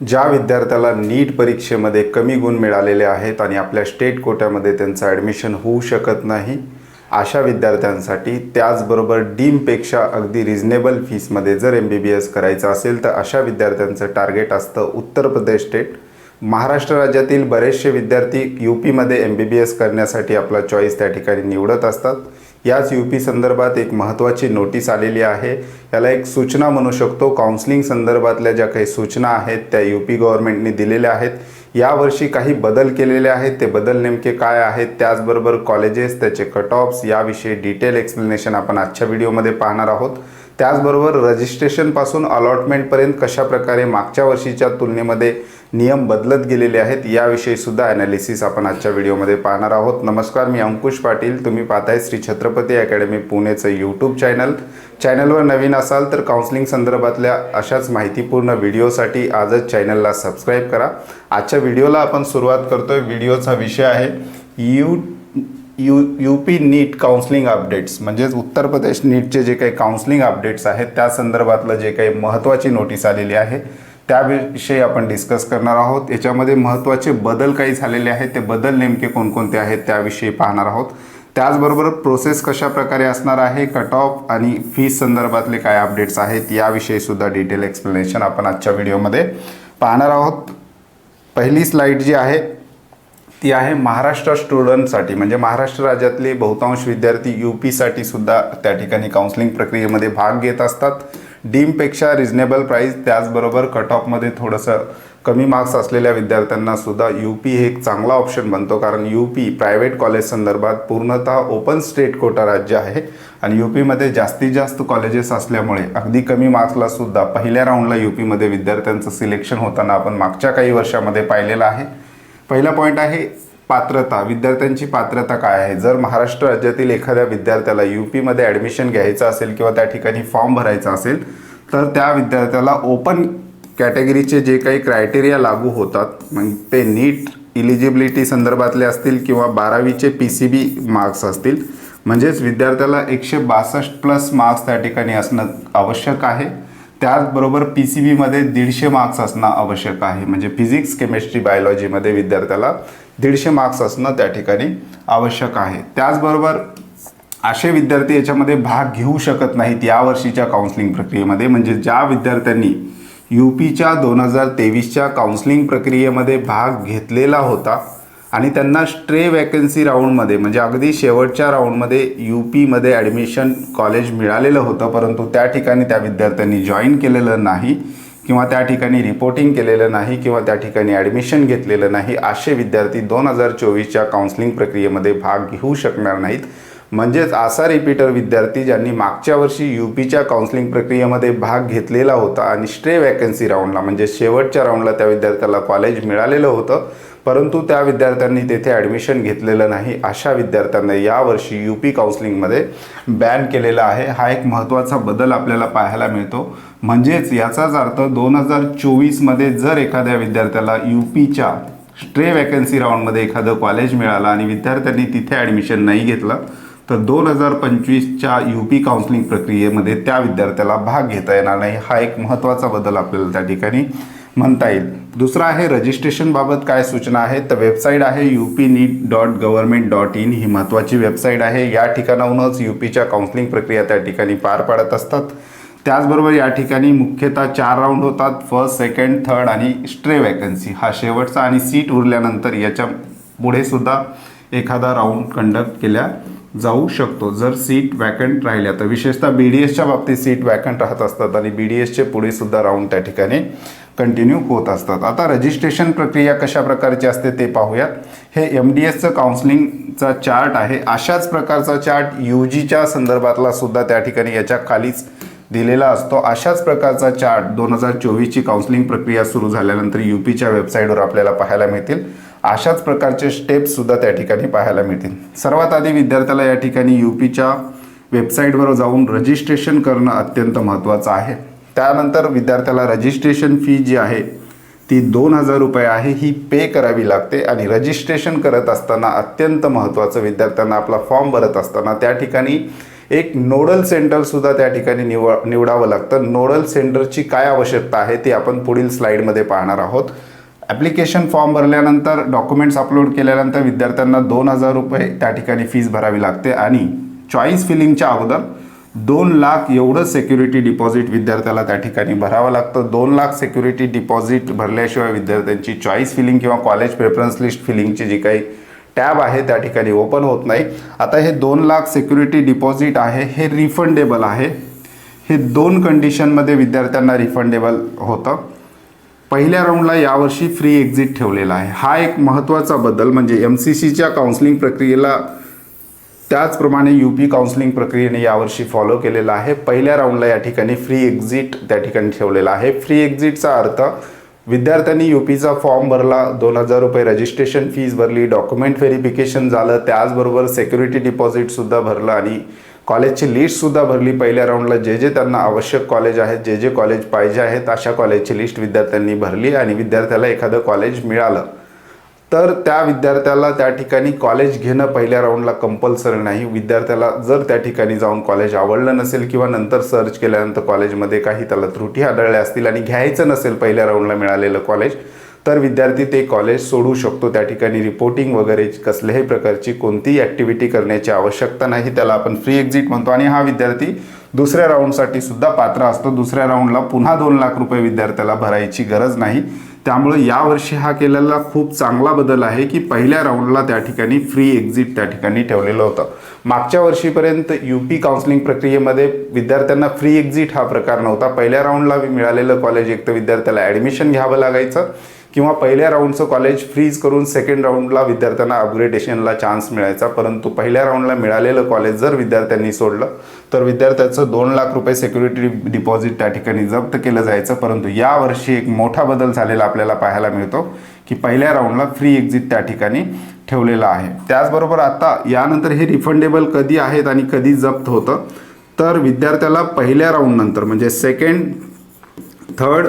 ज्या विद्यार्थ्याला नीट परीक्षेमध्ये कमी गुण मिळालेले आहेत आणि आपल्या स्टेट कोट्यामध्ये त्यांचं ॲडमिशन होऊ शकत नाही अशा विद्यार्थ्यांसाठी त्याचबरोबर डीमपेक्षा अगदी रिझनेबल फीसमध्ये जर एम बी बी एस करायचं असेल तर अशा विद्यार्थ्यांचं टार्गेट असतं उत्तर प्रदेश स्टेट. महाराष्ट्र राज्यातील बरेचसे विद्यार्थी यू पीमध्ये एम बी बी एस करण्यासाठी आपला चॉईस त्या ठिकाणी निवडत असतात. याच यू पी संदर्भात एक महत्त्वाची नोटीस आलेली आहे. याला एक सूचना म्हणू शकतो. काउन्सिलिंग संदर्भातल्या ज्या काही सूचना आहेत त्या यू पी गव्हर्नमेंटने दिलेल्या आहेत. यावर्षी काही बदल केलेले आहेत. ते बदल नेमके काय आहेत? त्याचबरोबर कॉलेजेस त्याचे कट ऑफ्स याविषयी डिटेल एक्सप्लेनेशन आपण आजच्या व्हिडिओमध्ये पाहणार आहोत. त्याचबरोबर रजिस्ट्रेशनपासून अलॉटमेंटपर्यंत कशा प्रकारे मागच्या वर्षीच्या तुलनेमध्ये नियम बदलत गेलेले आहेत याविषयी सुद्धा ॲनालिसिस आपण आजच्या व्हिडिओमध्ये पाहणार आहोत. नमस्कार मी अंकुश पाटील. तुम्ही पाहताय श्री छत्रपती अकॅडमी पुणेचं यूट्यूब चॅनल चॅनलवर नवीन असाल तर काउन्सिलिंग संदर्भातल्या अशाच माहितीपूर्ण व्हिडिओसाठी आजच चॅनलला सबस्क्राईब करा. आजच्या व्हिडिओला आपण सुरुवात करतोय. व्हिडिओचा विषय आहे U U U P NEET counselling updates म्हणजेच उत्तर प्रदेश नीटचे जे काही काउन्सिलिंग अपडेट्स आहेत त्या संदर्भातलं जे काही महत्त्वाची नोटीस आलेली आहे त्याविषयी आपण डिस्कस करणार आहोत. याच्यामध्ये महत्त्वाचे बदल काही झालेले आहेत ते बदल नेमके कोणकोणते आहेत त्याविषयी पाहणार आहोत. त्याचबरोबर प्रोसेस कशा प्रकारे असणार आहे कट ऑफ आणि फीस संदर्भातले काय अपडेट्स आहेत याविषयी सुद्धा डिटेल एक्सप्लेनेशन आपण आजच्या व्हिडिओमध्ये पाहणार आहोत. पहिली स्लाईड जी आहे ती आहे महाराष्ट्र स्टुडंटसाठी. म्हणजे महाराष्ट्र राज्यातले बहुतांश विद्यार्थी यू पीसाठी सुद्धा त्या ठिकाणी काउन्सिलिंग प्रक्रियेमध्ये भाग घेत असतात. डीमपेक्षा रिजनेबल प्राईस त्याचबरोबर कट ऑफमध्ये थोडंसं कमी मार्क्स असलेल्या विद्यार्थ्यांना सुद्धा यू पी हे एक चांगला ऑप्शन बनतो. कारण यू पी प्रायव्हेट कॉलेज संदर्भात पूर्णतः ओपन स्टेट कोटा राज्य आहे. आणि यू पीमध्ये जास्तीत जास्त कॉलेजेस असल्यामुळे अगदी कमी मार्क्सला सुद्धा पहिल्या राऊंडला यू पीमध्ये विद्यार्थ्यांचं सिलेक्शन होताना आपण मागच्या काही वर्षामध्ये पाहिलेलं आहे. पहिला पॉईंट आहे पात्रता. विद्यार्थ्यांची पात्रता काय आहे? जर महाराष्ट्र राज्यातील एखाद्या विद्यार्थ्याला यू पीमध्ये ॲडमिशन घ्यायचं असेल किंवा त्या ठिकाणी फॉर्म भरायचा असेल तर त्या विद्यार्थ्याला ओपन कॅटेगरीचे जे काही क्रायटेरिया लागू होतात मग ते नीट इलिजिबिलिटी संदर्भातले असतील किंवा बारावीचे पी सी बी मार्क्स असतील म्हणजेच विद्यार्थ्याला एकशे बासष्ट प्लस मार्क्स त्या ठिकाणी असणं आवश्यक आहे. त्याचबरोबर पी सी बीमध्ये दीडशे मार्क्स असणं आवश्यक आहे. म्हणजे फिजिक्स केमिस्ट्री बायोलॉजीमध्ये विद्यार्थ्याला दीडशे मार्क्स असणं त्या ठिकाणी आवश्यक आहे. त्याचबरोबर असे विद्यार्थी याच्यामध्ये भाग घेऊ शकत नाहीत यावर्षीच्या काउन्सिलिंग प्रक्रियेमध्ये. म्हणजे ज्या विद्यार्थ्यांनी यू पीच्या दोन हजार तेवीसच्या काउन्सिलिंग प्रक्रियेमध्ये भाग घेतलेला होता आणि त्यांना स्ट्रे वॅकन्सी राऊंडमध्ये म्हणजे अगदी शेवटच्या राऊंडमध्ये यू पीमध्ये ॲडमिशन कॉलेज मिळालेलं होतं परंतु त्या ठिकाणी त्या विद्यार्थ्यांनी जॉईन केलेलं नाही किंवा त्या ठिकाणी रिपोर्टिंग केलेलं नाही किंवा त्या ठिकाणी ॲडमिशन घेतलेलं नाही असे विद्यार्थी दोन हजार चोवीसच्या काउन्सिलिंग प्रक्रियेमध्ये भाग घेऊ शकणार नाहीत. म्हणजेच असा रिपीटर विद्यार्थी ज्यांनी मागच्या वर्षी यू पीच्या काउन्सिलिंग प्रक्रियेमध्ये भाग घेतलेला होता आणि स्ट्रे वॅकन्सी राऊंडला म्हणजे शेवटच्या राऊंडला त्या विद्यार्थ्याला कॉलेज मिळालेलं होतं परंतु त्या विद्यार्थ्यांनी तेथे ॲडमिशन घेतलेलं नाही. अशा विद्यार्थ्यांना यावर्षी यू पी काउन्सिलिंगमध्ये बॅन केलेला आहे. हा एक महत्त्वाचा बदल आपल्याला पाहायला मिळतो. म्हणजेच याचाच अर्थ दोन हजार चोवीसमध्ये जर एखाद्या विद्यार्थ्याला यू पीच्या स्ट्रे वॅकन्सी राऊंडमध्ये एखादं कॉलेज मिळालं आणि विद्यार्थ्यांनी तिथे ॲडमिशन नाही घेतलं तर दोन हजार पंचवीसच्या यू पी काउन्सिलिंग प्रक्रियेमध्ये त्या विद्यार्थ्याला भाग घेता येणार नाही. हा एक महत्त्वाचा बदल आपल्याला त्या ठिकाणी म्हणता येईल. दुसरा आहे रजिस्ट्रेशनबाबत काय सूचना आहेत तर वेबसाईट आहे U P NEET dot government dot in ही महत्त्वाची वेबसाईट आहे. या ठिकाणाहूनच यू पीच्या काउन्सिलिंग प्रक्रिया त्या ठिकाणी पार पाडत असतात. त्याचबरोबर या ठिकाणी मुख्यतः चार राऊंड होतात. फर्स्ट सेकंड थर्ड आणि स्ट्रे वॅकन्सी हा शेवटचा आणि सीट उरल्यानंतर याच्यापुढे सुद्धा एखादा राऊंड कंडक्ट केल्या जाऊ शकतो. जर सीट वॅकंट राहिल्या तर विशेषतः बी डी एसच्या बाबतीत सीट वॅकंट राहत असतात आणि बी डी एसचे पुढे सुद्धा राऊंड त्या ठिकाणी कंटिन्यू होत असतात. आता रजिस्ट्रेशन प्रक्रिया कशा प्रकारची असते ते पाहूयात. हे एम डी एसचं काउन्सिलिंगचा चार्ट आहे. अशाच प्रकारचा चार्ट यू जीच्या संदर्भातला सुद्धा त्या ठिकाणी याच्या खालीच दिलेला असतो. अशाच प्रकारचा चार्ट दोन हजार चोवीसची काउन्सिलिंग प्रक्रिया सुरू झाल्यानंतर यू पीच्या वेबसाईटवर आपल्याला पाहायला मिळतील. अशाच प्रकारचे स्टेप्ससुद्धा त्या ठिकाणी पाहायला मिळतील. सर्वात आधी विद्यार्थ्याला या ठिकाणी यू पीच्या वेबसाईटवर जाऊन रजिस्ट्रेशन करणं अत्यंत महत्त्वाचं आहे. त्यानंतर विद्यार्थ्याला रजिस्ट्रेशन फी जी आहे ती दोन हजार रुपये आहे. ही पे करावी लागते आणि रजिस्ट्रेशन करत असताना अत्यंत महत्त्वाचं विद्यार्थ्यांना आपला फॉर्म भरत असताना त्या ठिकाणी एक नोडल सेंटरसुद्धा त्या ठिकाणी निव निवडावं लागतं. नोडल सेंटरची काय आवश्यकता आहे ती आपण पुढील स्लाईडमध्ये पाहणार आहोत. ॲप्लिकेशन फॉर्म भरल्यानंतर डॉक्युमेंट्स अपलोड केल्यानंतर विद्यार्थ्यांना दोन हजार रुपये त्या ठिकाणी फीज भरावी लागते. आणि चॉईस फिलिंगच्या अगोदर दोन लाख एवढं सेक्युरिटी डिपॉझिट विद्यार्थ्याला त्या ठिकाणी भरावं लागतं. दोन लाख सेक्युरिटी डिपॉझिट भरल्याशिवाय विद्यार्थ्यांची चॉईस फिलिंग किंवा कॉलेज प्रेफरन्स लिस्ट फिलिंगची जी काही टॅब आहे त्या ठिकाणी ओपन होत नाही. आता हे दोन लाख सेक्युरिटी डिपॉझिट आहे हे रिफंडेबल आहे. हे दोन कंडिशनमध्ये विद्यार्थ्यांना रिफंडेबल होतं. पहिल्या राऊंडला यावर्षी फ्री एक्झिट ठेवलेला आहे. हा एक महत्त्वाचा बदल म्हणजे एम सी सीच्या काउन्सिलिंग प्रक्रियेला त्याचप्रमाणे यू पी काउन्सिलिंग प्रक्रियेने यावर्षी फॉलो केलेला आहे. पहिल्या राऊंडला या ठिकाणी फ्री एक्झिट त्या ठिकाणी ठेवलेला आहे. फ्री एक्झिटचा अर्थ विद्यार्थ्यांनी यू पीचा फॉर्म भरला दोन हजार रुपये रजिस्ट्रेशन फीज भरली डॉक्युमेंट व्हेरिफिकेशन झालं त्याचबरोबर सेक्युरिटी डिपॉझिटसुद्धा भरलं आणि कॉलेजची लिस्टसुद्धा भरली. पहिल्या राऊंडला जे जे त्यांना आवश्यक कॉलेज आहेत जे जे कॉलेज पाहिजे आहेत अशा कॉलेजची लिस्ट विद्यार्थ्यांनी भरली आणि विद्यार्थ्याला एखादं कॉलेज मिळालं. तर त्या विद्यार्थ्याला त्या ठिकाणी कॉलेज घेणं पहिल्या राऊंडला कंपल्सरी नाही. विद्यार्थ्याला जर त्या ठिकाणी जाऊन कॉलेज आवडलं नसेल किंवा नंतर सर्च केल्यानंतर कॉलेजमध्ये काही त्याला त्रुटी आढळल्या असतील आणि घ्यायचं नसेल पहिल्या राऊंडला मिळालेलं कॉलेज तर विद्यार्थी ते कॉलेज सोडू शकतो. त्या ठिकाणी रिपोर्टिंग वगैरे कसल्याही प्रकारची कोणतीही ॲक्टिव्हिटी करण्याची आवश्यकता नाही. त्याला आपण फ्री एक्झिट म्हणतो. आणि हा विद्यार्थी दुसऱ्या राऊंडसाठी सुद्धा पात्र असतो. दुसऱ्या राऊंडला पुन्हा दोन लाख रुपये विद्यार्थ्याला भरायची गरज नाही. त्यामुळे यावर्षी हा केलेला खूप चांगला बदल आहे की पहिल्या राऊंडला त्या ठिकाणी फ्री एक्झिट त्या ठिकाणी ठेवलेलं होतं. मागच्या वर्षीपर्यंत यू पी काउन्सिलिंग प्रक्रियेमध्ये विद्यार्थ्यांना फ्री एक्झिट हा प्रकार नव्हता. पहिल्या राऊंडला मिळालेलं कॉलेज एक तर विद्यार्थ्याला ॲडमिशन घ्यावं लागायचं. किंवा पहिल्या राऊंडचं कॉलेज फ्रीज करून सेकंड राऊंडला विद्यार्थ्यांना अपग्रेडेशनला चान्स मिळायचा. परंतु पहिल्या राऊंडला मिळालेलं कॉलेज जर विद्यार्थ्यांनी सोडलं तर विद्यार्थ्याचं दोन लाख रुपये सिक्युरिटी डिपॉझिट त्या ठिकाणी जप्त केलं जायचं. परंतु यावर्षी एक मोठा बदल झालेला आपल्याला पाहायला मिळतो की पहिल्या राऊंडला फ्री एक्झिट त्या ठिकाणी ठेवलेला आहे. त्याचबरोबर आता यानंतर हे रिफंडेबल कधी आहेत आणि कधी जप्त होतं तर विद्यार्थ्याला पहिल्या राऊंडनंतर म्हणजे सेकंड थर्ड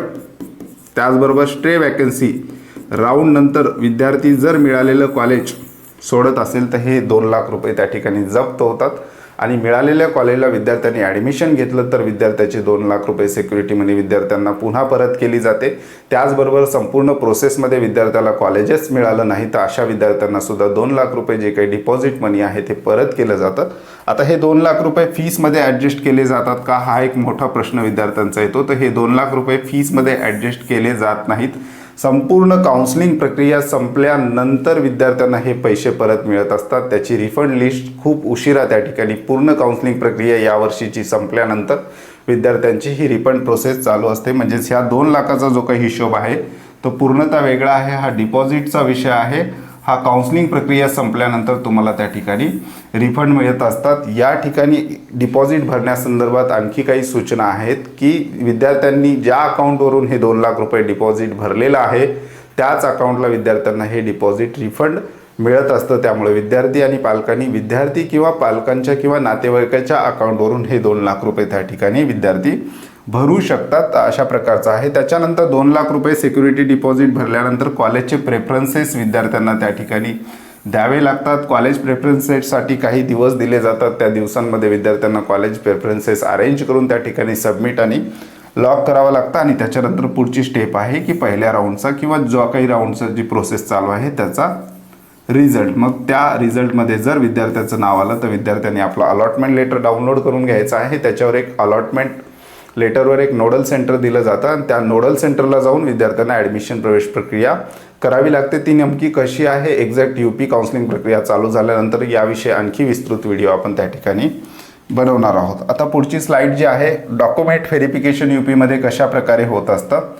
त्याचबरोबर स्ट्रे वॅकन्सी राऊंड नंतर विद्यार्थी जर मिळालेलं कॉलेज सोडत असेल तर हे दोन लाख रुपये त्या ठिकाणी जप्त होतात. आणि मिळालेल्या कॉलेजला विद्यार्थ्यांनी ॲडमिशन घेतलं तर विद्यार्थ्याचे दोन लाख रुपये सिक्युरिटी मनी विद्यार्थ्यांना पुन्हा परत केली जाते. त्याचबरोबर संपूर्ण प्रोसेसमध्ये विद्यार्थ्याला कॉलेजेस मिळालं नाही तर अशा विद्यार्थ्यांना सुद्धा दोन लाख रुपये जे काही डिपॉझिट मनी आहे ते परत केलं जातं. आता हे दोन लाख रुपये फीसमध्ये ॲडजस्ट केले जातात का? हा एक मोठा प्रश्न विद्यार्थ्यांचा येतो. तर हे दोन लाख रुपये फीसमध्ये ॲडजस्ट केले जात नाहीत. संपूर्ण काउन्सिलिंग प्रक्रिया संपल्यानंतर विद्यार्थ्यांना हे पैसे परत मिळत असतात. त्याची रिफंड लिस्ट खूप उशिरा त्या ठिकाणी पूर्ण काउन्सिलिंग प्रक्रिया यावर्षीची संपल्यानंतर विद्यार्थ्यांची ही रिफंड प्रोसेस चालू असते. म्हणजेच ह्या दोन लाखाचा जो काही हिशोब आहे तो पूर्णतः वेगळा आहे. हा डिपॉझिटचा विषय आहे. हा काउन्सिलिंग प्रक्रिया संपल्यानंतर तुम्हाला त्या ठिकाणी रिफंड मिळत असतात. या ठिकाणी डिपॉझिट भरण्यासंदर्भात आणखी काही सूचना आहेत की विद्यार्थ्यांनी ज्या अकाउंटवरून हे दोन लाख रुपये डिपॉझिट भरलेलं आहे त्याच अकाउंटला विद्यार्थ्यांना हे डिपॉझिट रिफंड मिळत असतं. त्यामुळे विद्यार्थी आणि पालकांनी विद्यार्थी किंवा पालकांच्या किंवा नातेवाईकाच्या अकाउंटवरून हे दोन लाख रुपये त्या ठिकाणी विद्यार्थी भरू शकतात अशा प्रकारचं आहे. त्याच्यानंतर दोन लाख रुपये सिक्युरिटी डिपॉझिट भरल्यानंतर कॉलेजचे प्रेफरन्सेस विद्यार्थ्यांना त्या ठिकाणी द्यावे लागतात. कॉलेज प्रेफरन्सेससाठी काही दिवस दिले जातात. त्या दिवसांमध्ये विद्यार्थ्यांना कॉलेज प्रेफरन्सेस अरेंज करून त्या ठिकाणी सबमिट आणि लॉक करावं लागतं. आणि त्याच्यानंतर पुढची स्टेप आहे की पहिल्या राऊंडचा किंवा जो काही राऊंडचा जी प्रोसेस चालू आहे त्याचा रिझल्ट मग त्या रिझल्टमध्ये जर विद्यार्थ्याचं नाव आलं तर विद्यार्थ्यांनी आपलं अलॉटमेंट लेटर डाउनलोड करून घ्यायचं आहे. त्याच्यावर एक अलॉटमेंट लेटरवर एक नोडल सेंटर दिलं जातं आणि त्या नोडल सेंटरला जाऊन विद्यार्थ्यांना ॲडमिशन प्रवेश प्रक्रिया करावी लागते. ती नेमकी कशी आहे? एक्झॅक्ट यू पी काउन्सिलिंग प्रक्रिया चालू झाल्यानंतर याविषयी आणखी विस्तृत व्हिडिओ आपण त्या ठिकाणी बनवणार आहोत. आता पुढची स्लाईड जी आहे डॉक्युमेंट व्हेरिफिकेशन यू पीमध्ये कशा प्रकारे होत असतं?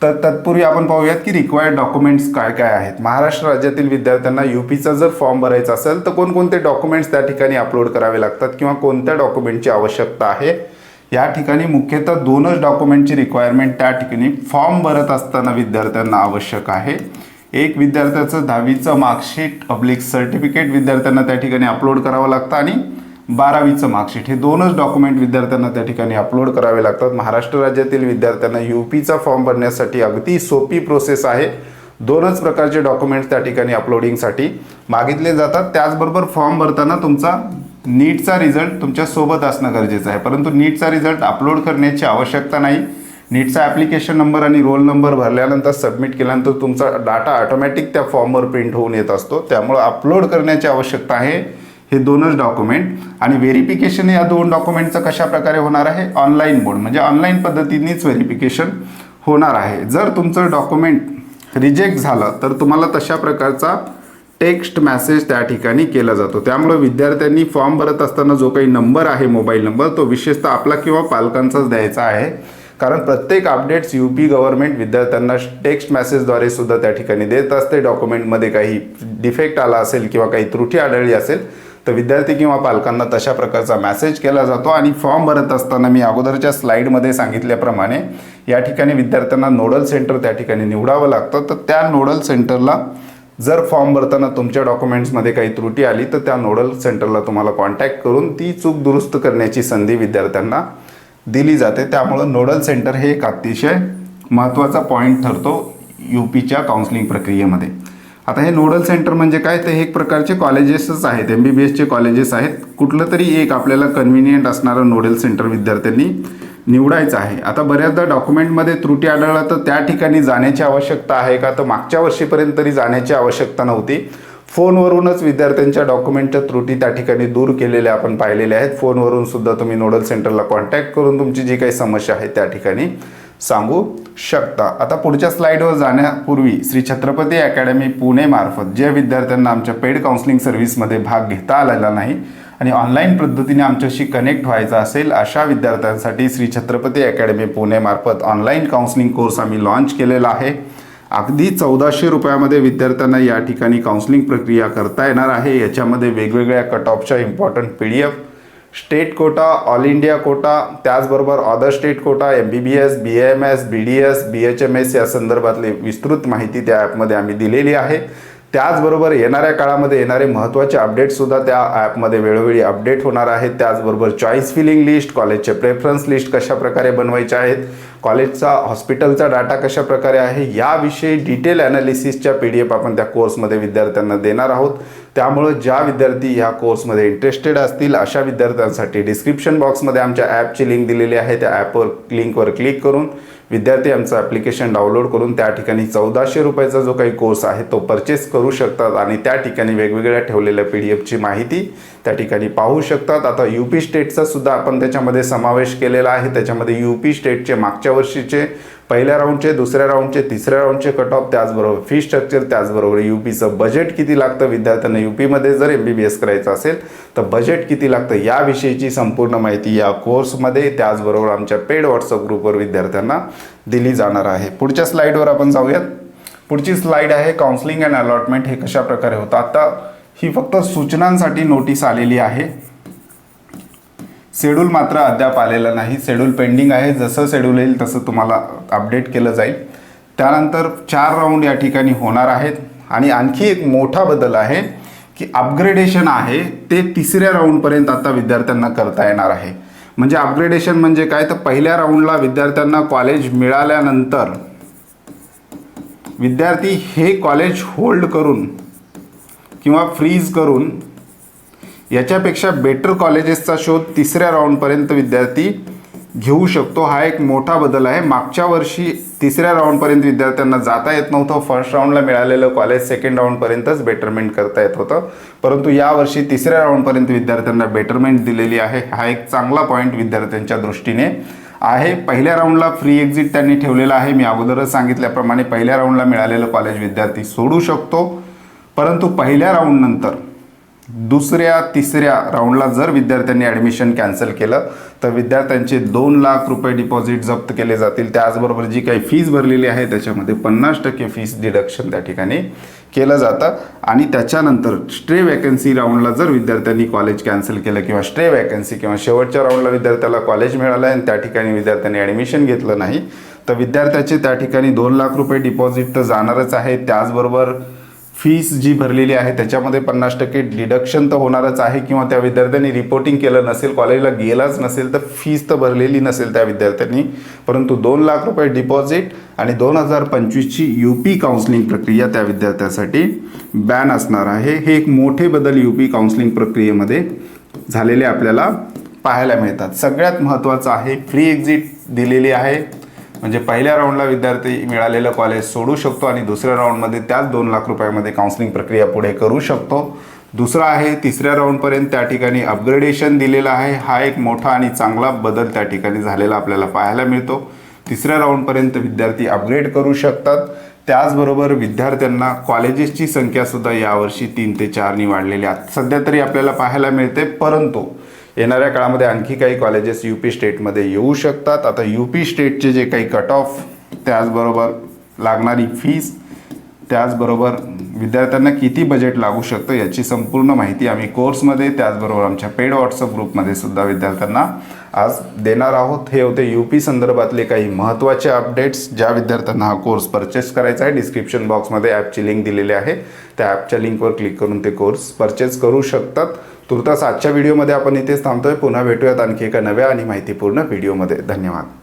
तर तत्पूर्वी आपण पाहूयात की रिक्वायर्ड डॉक्युमेंट्स काय काय आहेत. महाराष्ट्र राज्यातील विद्यार्थ्यांना यू पीचा जर फॉर्म भरायचा असेल तर कोणकोणते डॉक्युमेंट्स त्या ठिकाणी अपलोड करावे लागतात किंवा कोणत्या डॉक्युमेंटची आवश्यकता आहे? या ठिकाणी मुख्यतः दोनच डॉक्युमेंटची रिक्वायरमेंट त्या ठिकाणी फॉर्म भरत असताना विद्यार्थ्यांना आवश्यक आहे. एक विद्यार्थ्याचं दहावीचं मार्कशीट पब्लिक सर्टिफिकेट विद्यार्थ्यांना त्या ठिकाणी अपलोड करावं लागतं आणि बारावीचं मार्कशीट हे दोनच डॉक्युमेंट विद्यार्थ्यांना त्या ठिकाणी अपलोड करावे लागतात. महाराष्ट्र राज्यातील विद्यार्थ्यांना यू पीचा फॉर्म भरण्यासाठी अगदी सोपी प्रोसेस आहे. दोनच प्रकारचे डॉक्युमेंट्स त्या ठिकाणी अपलोडिंगसाठी मागितले जातात. त्याचबरोबर फॉर्म भरताना तुमचा नीटचा रिझल्ट तुमच्यासोबत असणं गरजेचं आहे. परंतु नीटचा रिझल्ट अपलोड करण्याची आवश्यकता नाही. नीटचा ॲप्लिकेशन नंबर आणि रोल नंबर भरल्यानंतर सबमिट केल्यानंतर तुमचा डाटा ऑटोमॅटिक त्या फॉर्मवर प्रिंट होऊन येत असतो. त्यामुळं अपलोड करण्याची आवश्यकता आहे. हे दोनच डॉक्युमेंट. आणि व्हेरिफिकेशन या दोन डॉक्युमेंटचं कशा प्रकारे होणार आहे? Online mode. म्हणजे ऑनलाईन पद्धतीनेच व्हेरिफिकेशन होणार आहे. जर तुमचं डॉक्युमेंट रिजेक्ट झालं तर तुम्हाला तशा प्रकारचा टेक्स्ट मॅसेज त्या ठिकाणी केला जातो. त्यामुळे विद्यार्थ्यांनी फॉर्म भरत असताना जो काही नंबर आहे मोबाईल नंबर तो विशेषतः आपला किंवा पालकांचाच द्यायचा आहे. कारण प्रत्येक अपडेट्स यू पी गव्हर्नमेंट विद्यार्थ्यांना टेक्स्ट मॅसेजद्वारे सुद्धा त्या ठिकाणी देत असते. डॉक्युमेंटमध्ये काही डिफेक्ट आला असेल किंवा काही त्रुटी आढळली असेल तर विद्यार्थी किंवा पालकांना तशा प्रकारचा मॅसेज केला जातो. आणि फॉर्म भरत असताना मी अगोदरच्या स्लाईडमध्ये सांगितल्याप्रमाणे या ठिकाणी विद्यार्थ्यांना नोडल सेंटर त्या ठिकाणी निवडावं लागतं. तर त्या नोडल सेंटरला जर फॉर्म भरताना तुमच्या डॉक्युमेंट्समध्ये काही त्रुटी आली तर त्या नोडल सेंटरला तुम्हाला कॉन्टॅक्ट करून ती चूक दुरुस्त करण्याची संधी विद्यार्थ्यांना दिली जाते. त्यामुळं नोडल सेंटर हे एक अतिशय महत्त्वाचा पॉईंट ठरतो यू पीच्या काउन्सिलिंग प्रक्रियेमध्ये. आता हे नोडल सेंटर म्हणजे काय? ते हे एक प्रकारचे कॉलेजेसच आहेत एम बी बी एसचे कॉलेजेस आहेत. कुठलं तरी एक आपल्याला कन्व्हिनियंट असणारं नोडल सेंटर विद्यार्थ्यांनी निवडायचं आहे. आता बऱ्याचदा डॉक्युमेंटमध्ये त्रुटी आढळला तर त्या ठिकाणी जाण्याची आवश्यकता आहे का? तर मागच्या वर्षीपर्यंत तरी जाण्याची आवश्यकता नव्हती. फोनवरूनच विद्यार्थ्यांच्या डॉक्युमेंटच्या त्रुटी त्या ठिकाणी दूर केलेल्या आपण पाहिलेल्या आहेत. फोनवरून सुद्धा तुम्ही नोडल सेंटरला कॉन्टॅक्ट करून तुमची जी काही समस्या आहे त्या ठिकाणी सांगू शकता. आता पुढच्या स्लाईडवर जाण्यापूर्वी श्री छत्रपती अकॅडमी पुणे मार्फत ज्या विद्यार्थ्यांना आमच्या पेड काउन्सिलिंग सर्व्हिसमध्ये भाग घेता आलेला नाही आणि ऑनलाईन पद्धतीने आमच्याशी कनेक्ट व्हायचं असेल अशा विद्यार्थ्यांसाठी श्री छत्रपती अकॅडमी पुणेमार्फत ऑनलाईन काउन्सिलिंग कोर्स आम्ही लॉन्च केलेला आहे. अगदी चौदाशे रुपयामध्ये विद्यार्थ्यांना या ठिकाणी काउन्सिलिंग प्रक्रिया करता येणार आहे. याच्यामध्ये वेगवेगळ्या cut ऑफच्या important P D F state quota all India quota त्याचबरोबर other state quota M B B S B M S B D S B H M S या संदर्भातली विस्तृत माहिती त्या ॲपमध्ये आम्ही दिलेली आहे. त्याचबरोबर येणाऱ्या काळामध्ये येणारे महत्त्वाचे अपडेटसुद्धा त्या ॲपमध्ये वेळोवेळी अपडेट होणार आहेत. त्याचबरोबर चॉईस फिलिंग लिस्ट कॉलेजचे प्रेफरन्स लिस्ट कशा प्रकारे बनवायचे आहेत? कॉलेजचा हॉस्पिटलचा डाटा कशा प्रकारे आहे याविषयी डिटेल ॲनालिसिसच्या पी डी एफ आपण त्या कोर्समध्ये विद्यार्थ्यांना देणार आहोत. त्यामुळं ज्या विद्यार्थी ह्या कोर्समध्ये इंटरेस्टेड असतील अशा विद्यार्थ्यांसाठी डिस्क्रिप्शन बॉक्समध्ये आमच्या ॲपची लिंक दिलेली आहे. त्या ॲपवर लिंकवर क्लिक करून विद्यार्थी आमचं ॲप्लिकेशन डाउनलोड करून त्या ठिकाणी चौदाशे रुपयाचा जो काही कोर्स आहे तो परचेस करू शकतात आणि त्या ठिकाणी वेगवेगळ्या ठेवलेल्या पी डी एफची माहिती त्या ठिकाणी पाहू शकतात. आता यू पी स्टेटचा सुद्धा आपण त्याच्यामध्ये समावेश केलेला आहे. त्याच्यामध्ये यू पी स्टेटचे मागच्या वर्षीचे पहिल्या राऊंडचे दुसऱ्या राऊंडचे तिसऱ्या राऊंडचे कट ऑफ त्याचबरोबर फी स्ट्रक्चर त्याचबरोबर यू पीचं बजेट किती लागतं? विद्यार्थ्यांना यू पीमध्ये जर एम बी बी एस करायचं असेल तर बजेट किती लागतं? याविषयीची संपूर्ण माहिती या कोर्समध्ये त्याचबरोबर आमच्या पेड व्हॉट्सअप ग्रुपवर विद्यार्थ्यांना दिली जाणार आहे. पुढच्या स्लाईडवर आपण जाऊयात. पुढची स्लाईड आहे काउन्सिलिंग अँड अलॉटमेंट हे कशा प्रकारे होतं? आता ही फक्त सूचनांसाठी नोटीस आलेली आहे. शेड्यूल मात्र अद्याप आलेलं नाही. शेड्यूल पेंडिंग आहे. जसं शेड्यूल येईल तसं तुम्हाला अपडेट केलं जाईल. त्यानंतर चार राऊंड या ठिकाणी होणार आहेत. आणि आणखी एक मोठा बदल आहे की अपग्रेडेशन आहे ते तिसऱ्या राऊंडपर्यंत आता विद्यार्थ्यांना करता येणार आहे. म्हणजे अपग्रेडेशन म्हणजे काय? तर पहिल्या राऊंडला विद्यार्थ्यांना कॉलेज मिळाल्यानंतर विद्यार्थी हे कॉलेज होल्ड करून किंवा फ्रीज करून याच्यापेक्षा बेटर कॉलेजेसचा शोध तिसऱ्या राऊंडपर्यंत विद्यार्थी घेऊ शकतो. हा एक मोठा बदल आहे. मागच्या वर्षी तिसऱ्या राऊंडपर्यंत विद्यार्थ्यांना जाता येत नव्हतं. फर्स्ट राऊंडला मिळालेलं कॉलेज सेकंड राऊंडपर्यंतच बेटरमेंट करता येत होतं. परंतु यावर्षी तिसऱ्या राऊंडपर्यंत विद्यार्थ्यांना बेटरमेंट दिलेली आहे. हा एक चांगला पॉईंट विद्यार्थ्यांच्या दृष्टीने आहे. पहिल्या राऊंडला फ्री एक्झिट त्यांनी ठेवलेला आहे. मी अगोदरच सांगितल्याप्रमाणे पहिल्या राऊंडला मिळालेलं कॉलेज विद्यार्थी सोडू शकतो. परंतु पहिल्या राऊंडनंतर दुसऱ्या तिसऱ्या राऊंडला जर विद्यार्थ्यांनी ॲडमिशन कॅन्सल केलं तर विद्यार्थ्यांचे दोन लाख रुपये डिपॉझिट जप्त केले जातील. त्याचबरोबर जी काही फीज भरलेली आहे त्याच्यामध्ये पन्नास टक्के फीज डिडक्शन त्या ठिकाणी केलं जातं. आणि त्याच्यानंतर स्ट्रे वॅकन्सी राऊंडला जर विद्यार्थ्यांनी कॉलेज कॅन्सल केलं किंवा स्ट्रे वॅकन्सी किंवा शेवटच्या राऊंडला विद्यार्थ्याला कॉलेज मिळालं आणि त्या ठिकाणी विद्यार्थ्यांनी ॲडमिशन घेतलं नाही तर विद्यार्थ्याचे त्या ठिकाणी दोन लाख रुपये डिपॉझिट तर जाणारच आहे. त्याचबरोबर फीस जी भरलेली आहे त्याच्यामध्ये पन्नास टक्के डिडक्शन तर होणारच आहे किंवा त्या विद्यार्थ्यांनी रिपोर्टिंग केलं नसेल कॉलेजला गेलाच नसेल तर फीस तर भरलेली नसेल त्या विद्यार्थ्यांनी. परंतु दोन लाख रुपये डिपॉझिट आणि दोन हजार पंचवीसची यू पी काउन्सिलिंग प्रक्रिया त्या विद्यार्थ्यासाठी बॅन असणार आहे. हे एक मोठे बदल यू पी काउन्सिलिंग प्रक्रियेमध्ये झालेले आपल्याला पाहायला मिळतात. सगळ्यात महत्त्वाचं आहे फ्री एक्झिट दिलेली आहे. म्हणजे पहिल्या राऊंडला विद्यार्थी मिळालेलं कॉलेज सोडू शकतो आणि दुसऱ्या राऊंडमध्ये त्याच दोन लाख रुपयामध्ये काउन्सिलिंग प्रक्रिया पुढे करू शकतो. दुसरा आहे तिसऱ्या राऊंडपर्यंत त्या ठिकाणी अपग्रेडेशन दिलेलं आहे. हा एक मोठा आणि चांगला बदल त्या ठिकाणी झालेला आपल्याला पाहायला मिळतो. तिसऱ्या राऊंडपर्यंत विद्यार्थी अपग्रेड करू शकतात. त्याचबरोबर विद्यार्थ्यांना कॉलेजेसची संख्यासुद्धा यावर्षी तीन ते चारनी वाढलेली आहे. सध्या तरी आपल्याला पाहायला मिळते परंतु येणाऱ्या काळामध्ये आणखी काही कॉलेजेस यू पी स्टेटमध्ये येऊ शकतात. आता यू पी स्टेटचे जे काही कट ऑफ त्याचबरोबर लागणारी फीस त्याचबरोबर विद्यार्थ्यांना किती बजेट लागू शकतं याची संपूर्ण माहिती आम्ही कोर्समध्ये त्याचबरोबर आमच्या पेड व्हॉट्सअप ग्रुपमध्ये सुद्धा विद्यार्थ्यांना आज देणार आहोत. हे होते यू पी संदर्भातले काही महत्त्वाचे अपडेट्स ज्या विद्यार्थ्यांना हा कोर्स परचेस करायचा आहे डिस्क्रिप्शन बॉक्समध्ये ॲपची लिंक दिलेली आहे. त्या ॲपच्या लिंकवर क्लिक करून ते कोर्स परचेस करू शकतात. तुर्तास आजच्या व्हिडिओमध्ये आपण इथेच थांबतोय. पुन्हा भेटूयात आणखी एका नव्या आणि माहितीपूर्ण व्हिडिओमध्ये. धन्यवाद.